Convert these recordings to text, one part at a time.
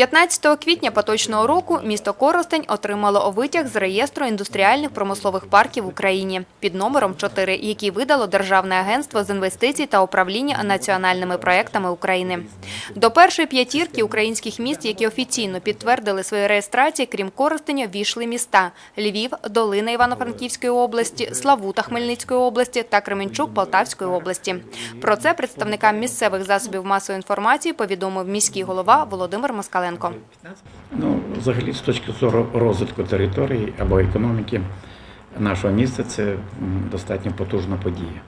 15 квітня поточного року місто Коростень отримало витяг з реєстру індустріальних промислових парків в Україні під номером 4, який видало Державне агентство з інвестицій та управління національними проектами України. До першої п'ятірки українських міст, які офіційно підтвердили свої реєстрації, крім Коростеня, війшли міста Львів, Долина Івано-Франківської області, Славута Хмельницької області та Кременчук Полтавської області. Про це представникам місцевих засобів масової інформації повідомив міський голова Володимир Москаленко. Ну, взагалі, з точки зору розвитку території або економіки нашого міста, це достатньо потужна подія.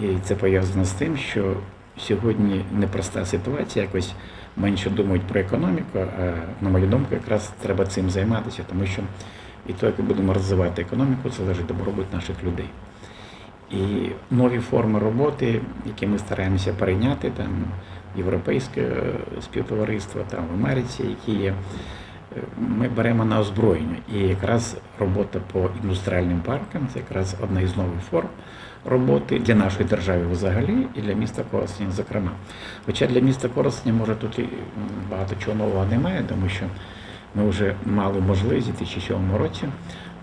І це пов'язано з тим, що сьогодні непроста ситуація, якось менше думають про економіку, а на мою думку, якраз треба цим займатися, тому що від того, як ми будемо розвивати економіку, залежить добробут наших людей. І нові форми роботи, які ми стараємося перейняти, там європейське співтовариство, там в Америці, які є, ми беремо на озброєння. І якраз робота по індустріальним паркам це якраз одна із нових форм роботи для нашої держави взагалі і для міста Коростеня, зокрема. Хоча для міста Коростеня, може, тут і багато чого нового немає, тому що ми вже мали можливість у 2007 році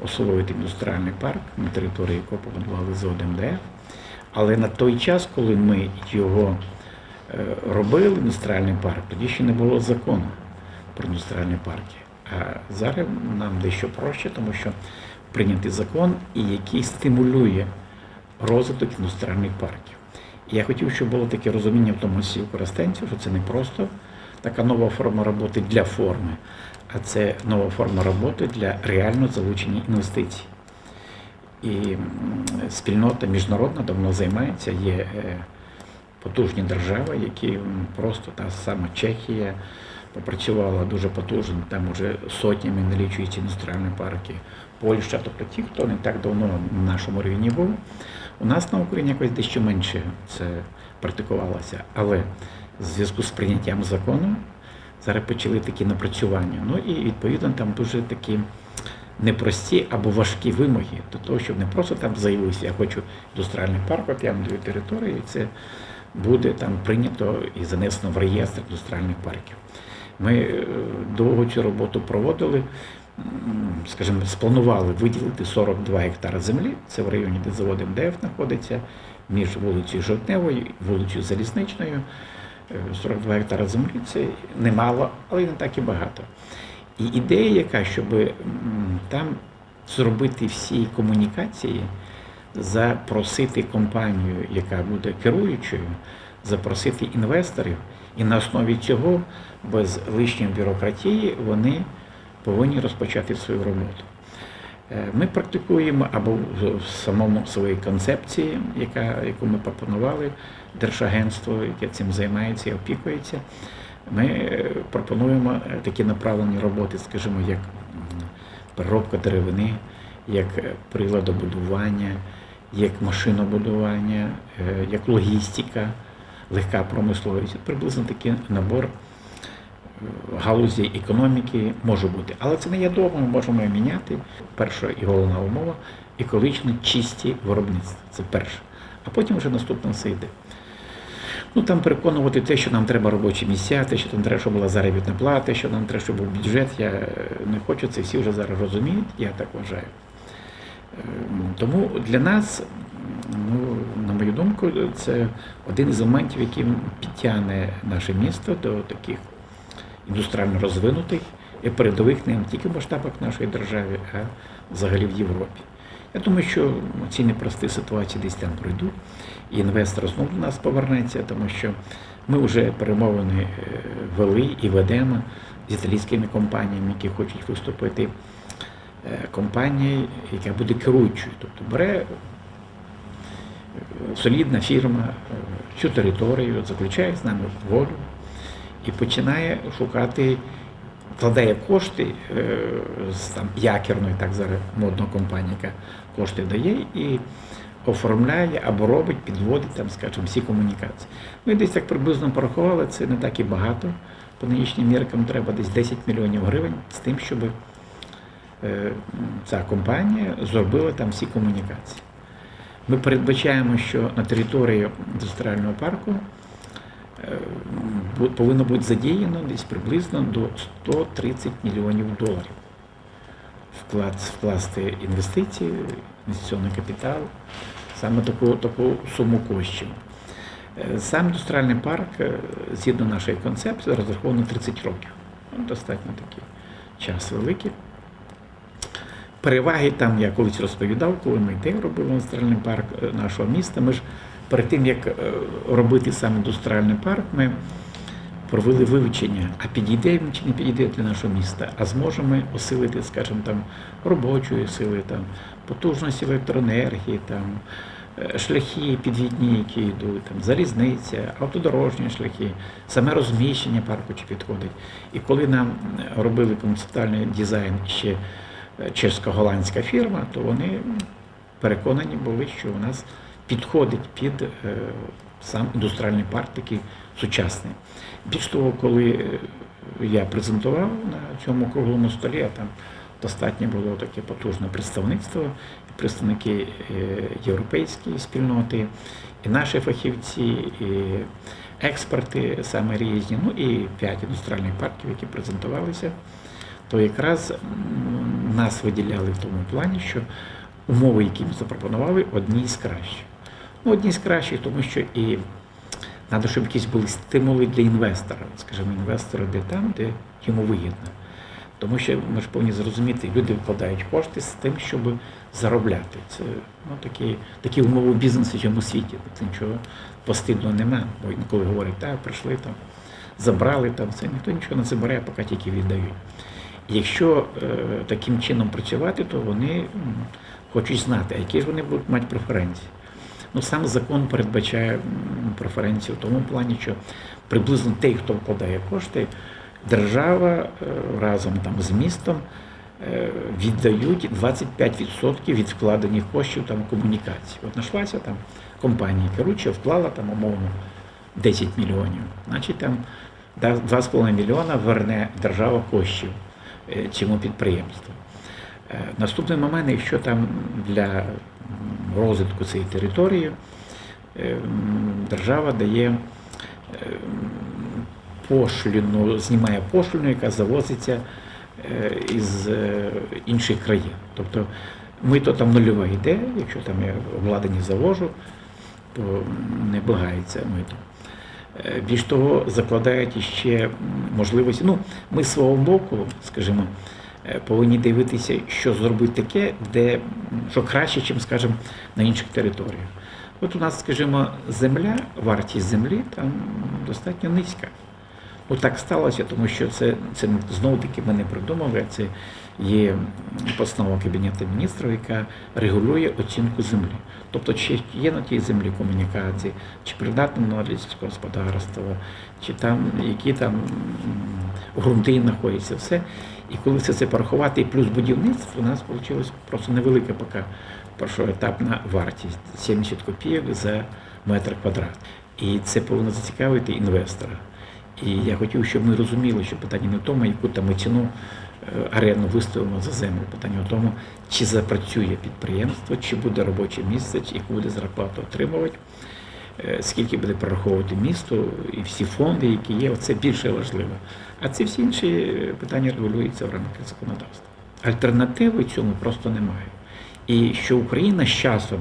освоїти індустріальний парк, на території якого побудували ЗОД МДФ. Але на той час, коли ми його робили, індустріальний парк, тоді ще не було закону про індустріальні парки. А зараз нам дещо проще, тому що прийнятий закон, який стимулює розвиток індустріальних парків. І я хотів, щоб було таке розуміння в тому числі користенців, що це не просто така нова форма роботи для форми, а це нова форма роботи для реально залучення інвестицій. І спільнота міжнародна давно займається, є е, потужні держави, які просто та сама Чехія попрацювала дуже потужно, там вже сотнями налічуються індустріальні парки, Польща, тобто ті, хто не так давно на нашому рівні був. У нас на Україні якось дещо менше це практикувалося, але в зв'язку з прийняттям закону зараз почали такі напрацювання. Ну і відповідно там дуже такі непрості або важкі вимоги до того, щоб не просто там заявився, я хочу індустріальний парк, от я вам даю територію, і це буде там прийнято і занесено в реєстр індустріальних парків. Ми е, довго цю роботу проводили, скажімо, спланували виділити 42 гектари землі, це в районі, де завод МДФ знаходиться, між вулицею Жовтневою і вулицею Залізничною. Е, 42 гектари землі це немало, але не так і багато. І ідея яка, щоб там зробити всі комунікації, запросити компанію, яка буде керуючою, запросити інвесторів, і на основі цього, без лишньої бюрократії, вони повинні розпочати свою роботу. Е, Ми практикуємо або в самому своїй концепції, яка, яку ми пропонували, Держагентство, яке цим займається і опікується. Ми е, пропонуємо е, такі направлені роботи, скажімо, як переробка деревини, як приладобудування, як машинобудування, е, як логістика, легка промисловість. Приблизно такий набор е, галузі економіки може бути. Але це не є довго, ми можемо міняти. Перша і головна умова екологічно чисті виробництва. Це перше. А потім вже наступне все йде. Ну там переконувати те, що нам треба робочі місця, те, що нам треба, щоб була заробітна плата, що нам треба, щоб був бюджет. Я е, не хочу, це всі вже зараз розуміють, я так вважаю. Ем, Тому для нас, ну, на мою думку, це один із моментів, який підтягне наше місто до таких індустріально розвинутих і передових не тільки в масштабах нашої держави, а взагалі в Європі. Я думаю, що ці непрості ситуації десь там пройдуть, і інвестор знову до нас повернеться, тому що ми вже перемовини е, вели і ведемо з італійськими компаніями, які хочуть виступити. Е, Компанія, яка буде керуючою, тобто бере е, солідна фірма е, цю територію, заключає з нами волю і починає шукати, вкладає кошти е, з там якірної, так зараз модна компанія, яка кошти дає і оформляє або робить, підводить там, скажімо, всі комунікації. Ми десь так приблизно порахували, це не так і багато. По нинішнім міркам треба десь 10 мільйонів гривень з тим, щоб е, ця компанія зробила там всі комунікації. Ми передбачаємо, що на території індустріального парку е, повинно бути задіяно десь приблизно до 130 мільйонів доларів. Вклад, вкласти інвестиції, інвестиційний капітал, саме таку, таку суму коштів. Е, Сам індустріальний парк, е, згідно нашої концепції, розрахований 30 років. Ну, достатньо такий час великий. Переваги там, я колись розповідав, коли ми йти робили індустріальний парк е, нашого міста. Ми ж перед тим, як е, робити сам індустріальний парк, ми провели вивчення, а підійде він чи не підійде для нашого міста, а зможемо осилити, скажімо, там робочої сили, там, потужності електроенергії, там, е, шляхи підвідні, які йдуть, там, залізниця, автодорожні шляхи, саме розміщення парку чи підходить. І коли нам робили концептуальний дизайн ще е, чесько-голландська фірма, то вони переконані були, що у нас підходить під е, сам індустріальний парк такий сучасний. Більш того, коли е, я презентував на цьому круглому столі, а там достатньо було таке потужне представництво, представники європейської спільноти, і наші фахівці, і експерти саме різні, ну і п'ять індустріальних парків, які презентувалися, то якраз нас виділяли в тому плані, що умови, які ми запропонували, одні з кращих. Ну, одні з кращих, тому що і треба, щоб якісь були стимули для інвестора. Скажімо, інвестора де там, де йому вигідно. Тому що ми ж повинні зрозуміти, люди вкладають кошти з тим, щоб заробляти. Це ну, такі, такі умови бізнесу в цьому світі. Це нічого постидного немає. Бо інколи говорять, так, прийшли там, забрали там це. Ніхто нічого не забирає, поки тільки віддають. Якщо е, таким чином працювати, то вони хочуть знати, які ж вони будуть мати преференції. Ну, сам закон передбачає преференції в тому плані, що приблизно той, хто вкладає кошти, держава е, разом там з містом е, віддають 25% від вкладених коштів там комунікації. От нашлася там компанія керуюча, вклала там умовно 10 мільйонів. Значить там 2,5 мільйона верне держава коштів цьому підприємству. Е, Наступний момент, якщо там для розвитку цієї території е, держава дає е, пошліну, знімає пошліну, яка завозиться е, із е, інших країн. Тобто мито там нульове йде, якщо там я обладнані завожу, то не благається мито. Е, Більш того, закладають іще можливості. Ну, ми з свого боку, скажімо, е, повинні дивитися, що зробити таке, де що краще, ніж, скажімо, на інших територіях. От у нас, скажімо, земля, вартість землі там достатньо низька. От так сталося, тому що це, це знову таки ми не придумали, це є постанова Кабінету міністрів, яка регулює оцінку землі. Тобто, чи є на тій землі комунікації, чи придатна сільського господарства, чи там які там м, ґрунти знаходяться, все. І коли все це порахувати, і плюс будівництво, у нас вийшло просто невелика поки першоетапна вартість 70 копійок за метр квадрат. І це повинно зацікавити інвестора. І я хотів, щоб ми розуміли, що питання не в тому, яку там ми ціну е, арену виставимо за землю. Питання в тому, чи запрацює підприємство, чи буде робоче місце, чи яку буде зарплату отримувати, е, скільки буде прораховувати місто і всі фонди, які є, це більше важливо. А ці всі інші е, питання регулюються в рамках законодавства. Альтернативи цьому просто немає. І що Україна з часом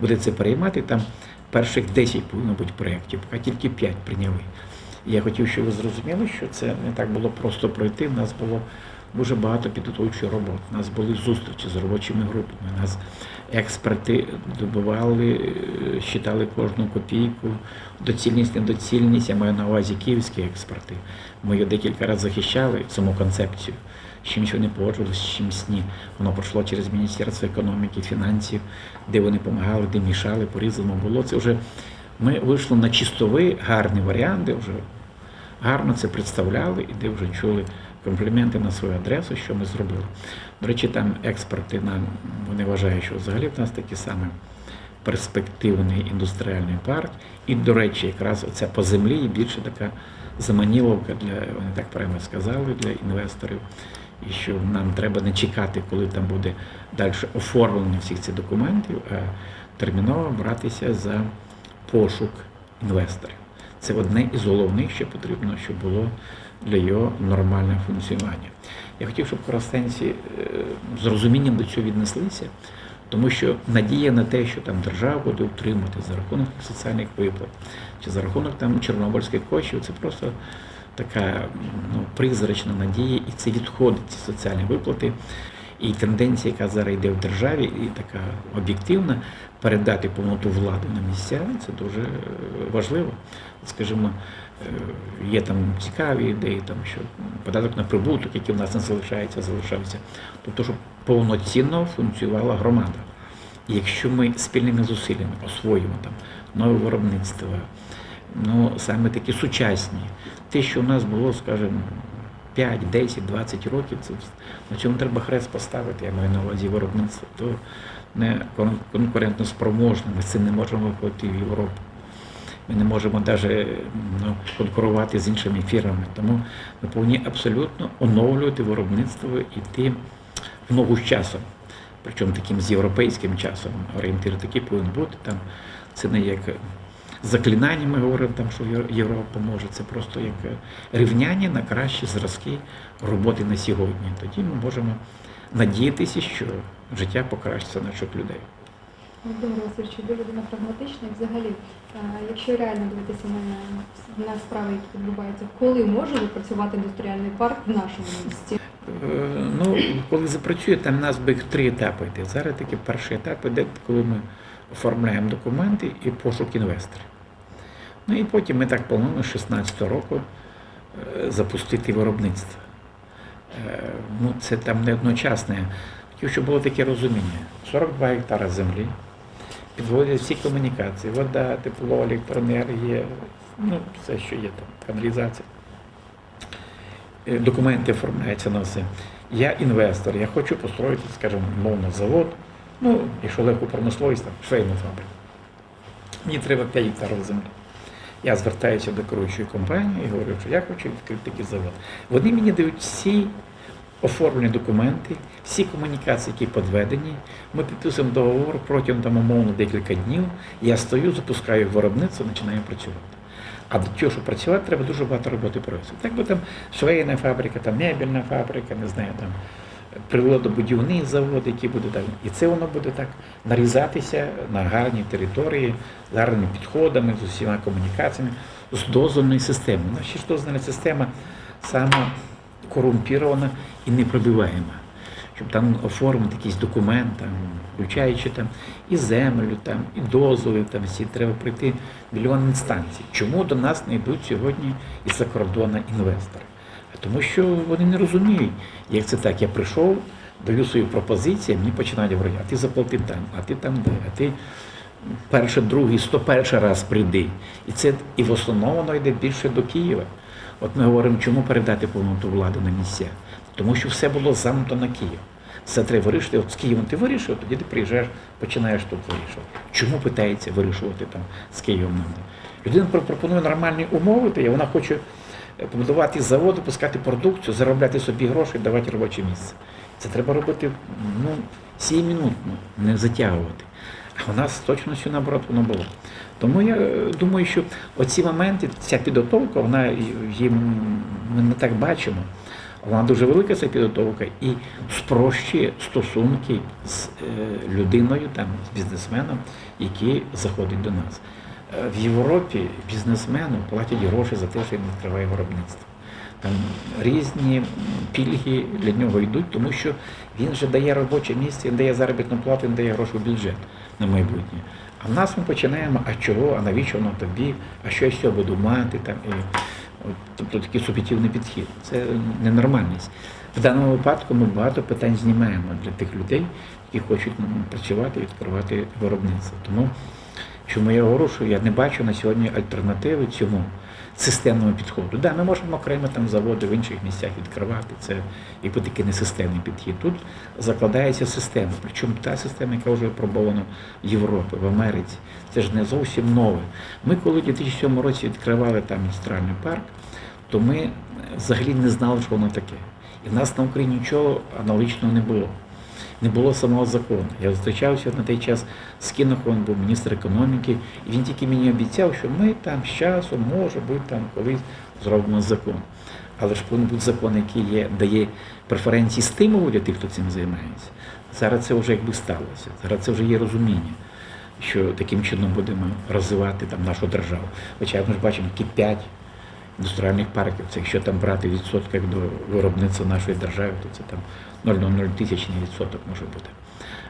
буде це переймати, там перших 10 повинно бути проєктів, поки тільки 5 прийняли. Я хотів, щоб ви зрозуміли, що це не так було просто пройти. У нас було дуже багато підготовчої роботи. У нас були зустрічі з робочими групами. У нас експерти добували, е, считали кожну копійку, доцільність, недоцільність. Я маю на увазі київські експерти. Ми її декілька разів захищали саму концепцію. З чимось вони погоджувалися, з чимось ні. Воно пройшло через Міністерство економіки, фінансів, де вони допомагали, де мішали, по-різному було. Це вже ми вийшли на чистовий, гарний варіант, де вже гарно це представляли і де вже чули компліменти на свою адресу, що ми зробили. До речі, там експерти нам вони вважають, що взагалі в нас такий самий перспективний індустріальний парк. І, до речі, якраз оця по землі і більше така заманіловка для, вони так прямо сказали, для інвесторів. І що нам треба не чекати, коли там буде далі оформлення всіх цих документів, а терміново братися за пошук інвесторів. Це одне із головних, що потрібно, щоб було для його нормального функціонування. Я хотів, щоб коростенці е, з розумінням до цього віднеслися, тому що надія на те, що там держава буде утримати за рахунок соціальних виплат чи за рахунок там чорнобильських коштів, це просто така ну, призрачна надія, і це відходить ці соціальні виплати. І тенденція, яка зараз йде в державі, і така об'єктивна, передати повноту влади на місця, це дуже е, важливо. Скажімо, е, є там цікаві ідеї, там, що податок на прибуток, який в нас не залишається, залишався. Тобто, щоб повноцінно функціонувала громада. І якщо ми спільними зусиллями освоїмо там нове виробництво, ну саме такі сучасні, те, що в нас було, скажімо, 5, 10, 20 років, це на цьому треба хрест поставити, я маю на увазі виробництво, то не конкурентно спроможне, ми з цим не можемо виходити в Європу. Ми не можемо навіть ну, конкурувати з іншими фірмами. Тому ми повинні абсолютно оновлювати виробництво і йти в ногу з часом. Причому таким з європейським часом. Орієнтир такий повинен бути. Там це не як заклинання, ми говоримо, там, що Європа може. Це просто як е, рівняння на кращі зразки роботи на сьогодні. Тоді ми можемо надіятися, що життя покращиться наших людей. Володимир Васильович, ви людина прагматична. І взагалі, е, якщо реально дивитися на, на справи, які відбуваються, коли може запрацювати індустріальний парк в нашому місті? Е, Ну, коли запрацює, там у нас би три етапи йде. Зараз таки перший етап іде, коли ми оформляємо документи і пошук інвесторів. Ну і потім ми так плануємо з 16 року е, запустити виробництво. Е, Ну, це там не одночасне. Хотів, щоб було таке розуміння. 42 гектара землі, підводять всі комунікації, вода, тепло, електроенергія, ну, все, що є там, каналізація е, документи оформляються на все. Я інвестор, я хочу построїти, скажімо, мовно завод, ну, якщо легку промисловість, там, швейну фабрику. Мені треба 5 гектарів землі. Я звертаюся до керуючої компанії і говорю, що я хочу відкрити такий завод. Вони мені дають всі оформлені документи, всі комунікації, які підведені. Ми підписуємо договор протягом там, умовно декілька днів. Я стою, запускаю виробництво, починаю працювати. А до того, щоб працювати, треба дуже багато роботи провести. Так би там швейна фабрика, там мебельна фабрика, не знаю, там приладобудівний завод, який буде так. І це воно буде так нарізатися на гарній території, з гарними підходами, з усіма комунікаціями, з дозвольною системою. Наша ж дозвольна система сама корумпірована і непробиваєма. Щоб там оформити якийсь документ, там, включаючи там і землю, там, і дозволи, там всі треба пройти мільйон інстанцій. Чому до нас не йдуть сьогодні із-за кордону інвестори? Тому що вони не розуміють, як це так. Я прийшов, даю свою пропозицію, мені починають говорити, а ти заплатив там, а ти там де, а ти перший, другий, сто перший раз прийди. І це і в основному воно йде більше до Києва. От ми говоримо, чому передати повноту влади на місця? Тому що все було замкнуто на Київ. Це треба вирішити. От з Києвом ти вирішив, тоді ти приїжджаєш, починаєш тут вирішувати. Чому питається вирішувати там з Києвом? Людина пропонує нормальні умови, та й вона хоче побудувати завод, випускати продукцію, заробляти собі гроші, давати робоче місце. Це треба робити ну, сіємінутно, не затягувати. А у нас точно все наоборот воно було. Тому я е, думаю, що оці моменти, ця підготовка, вона їм ми не так бачимо. Вона дуже велика ця підготовка і спрощує стосунки з е, людиною, там, з бізнесменом, який заходить до нас. Е, В Європі бізнесмену платять гроші за те, що він відкриває виробництво. Там різні пільги для нього йдуть, тому що він вже дає робоче місце, він дає заробітну плату, він дає гроші в бюджет на майбутнє. А в нас ми починаємо, а чого, а навіщо воно тобі, а що я що буду мати там. І, от, тобто такий суб'єктивний підхід. Це ненормальність. В даному випадку ми багато питань знімаємо для тих людей, які хочуть працювати і відкривати виробництво. Тому чому я що я не бачу на сьогодні альтернативи цьому системному підходу. Да, ми можемо окремо там заводи в інших місцях відкривати. Це якби такий несистемний підхід. Тут закладається система. Причому та система, яка вже опробована в Європі, в Америці. Це ж не зовсім нове. Ми, коли в 2007 році відкривали там індустріальний парк, то ми взагалі не знали, що воно таке. І в нас на Україні нічого аналогічного не було. Не було самого закону. Я зустрічався на той час з Кінохом, був міністр економіки, і він тільки мені обіцяв, що ми там з часом, може бути, там колись зробимо закон. Але ж повинен бути закон, який є, дає преференції стимулу для тих, хто цим займається. Зараз це вже якби сталося. Зараз це вже є розуміння, що таким чином будемо розвивати там нашу державу. Хоча ми ж бачимо, які п'ять індустріальних парків. Це якщо там брати в до виробництва нашої держави, то це там 0,00 тисячний відсоток може бути.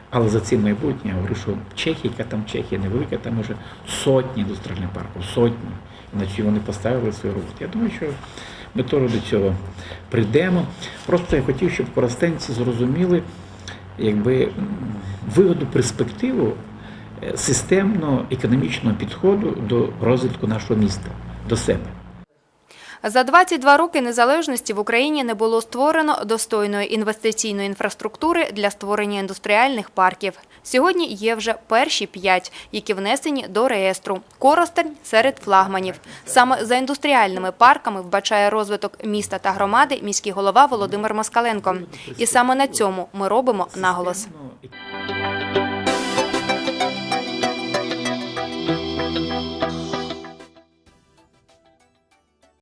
Але за цим майбутнє я говорю, що Чехія, яка там Чехія невелика, там уже сотні індустріальних парків, сотні. І на чому вони поставили свою роботу. Я думаю, що ми теж до цього прийдемо. Просто я хотів, щоб коростенці зрозуміли якби, вигоду перспективу е, системного економічного підходу до розвитку нашого міста, до себе. За 22 роки незалежності в Україні не було створено достойної інвестиційної інфраструктури для створення індустріальних парків. Сьогодні є вже перші п'ять, які внесені до реєстру. Коростень серед флагманів. Саме за індустріальними парками вбачає розвиток міста та громади міський голова Володимир Москаленко. І саме на цьому ми робимо наголос.